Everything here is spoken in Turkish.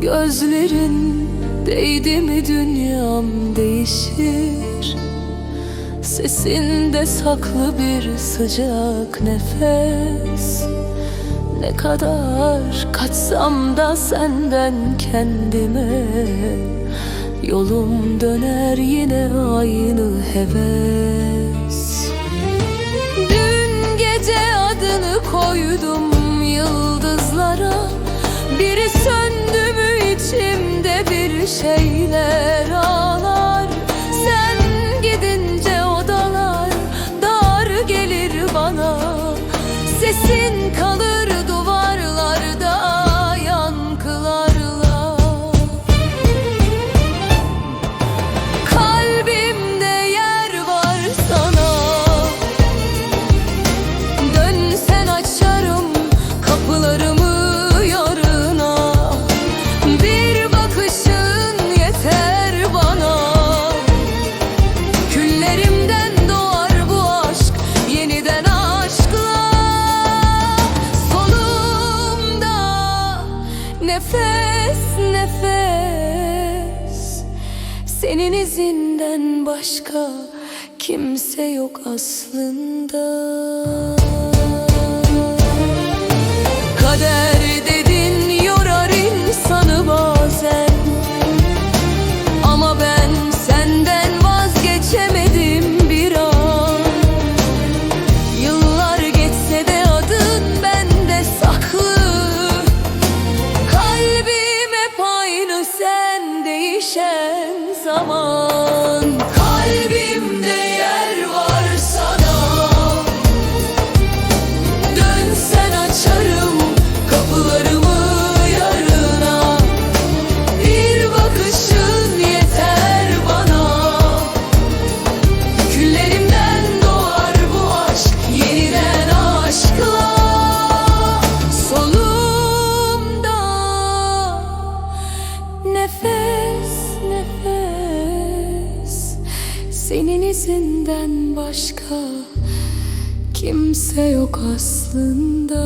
Gözlerin değdi mi dünyam değişir? Sesinde saklı bir sıcak nefes. Ne kadar kaçsam da senden kendime Yolum döner yine aynı heves. Dün gece adını koydum yıldızlara Biri söndü şeyler ağlar nefes nefes. Senin izinden başka kimse yok aslında zaman Senin izinden başka kimse yok aslında